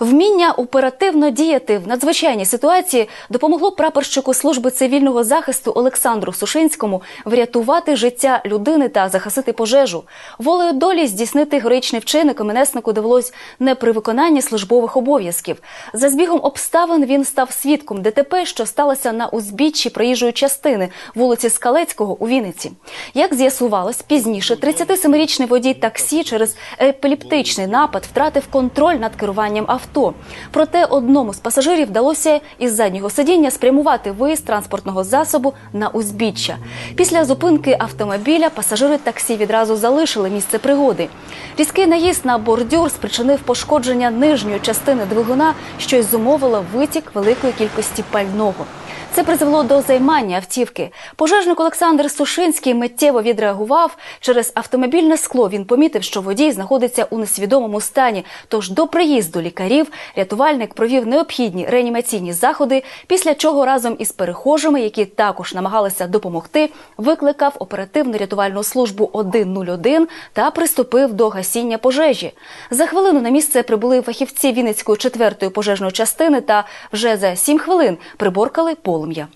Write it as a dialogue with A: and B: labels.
A: Вміння оперативно діяти в надзвичайній ситуації допомогло прапорщику служби цивільного захисту Олександру Сушинському врятувати життя людини та захистити пожежу. Волею долі здійснити героїчний вчинок іменеснику довелось не при виконанні службових обов'язків. За збігом обставин він став свідком ДТП, що сталося на узбіччі проїжджої частини вулиці Скалецького у Вінниці. Як з'ясувалось, пізніше 37-річний водій таксі через епілептичний напад втратив контроль над керуванням авто. Проте одному з пасажирів вдалося із заднього сидіння спрямувати виїзд транспортного засобу на узбіччя. Після зупинки автомобіля пасажири таксі відразу залишили місце пригоди. Різкий наїзд на бордюр спричинив пошкодження нижньої частини двигуна, що й зумовило витік великої кількості пального. Це призвело до займання автівки. Пожежник Олександр Сушинський миттєво відреагував. Через автомобільне скло він помітив, що водій знаходиться у несвідомому стані. Тож до приїзду лікарів рятувальник провів необхідні реанімаційні заходи, після чого разом із перехожими, які також намагалися допомогти, викликав оперативну рятувальну службу 101 та приступив до гасіння пожежі. За хвилину на місце прибули фахівці Вінницької четвертої пожежної частини та вже за сім хвилин приборкали полум'я.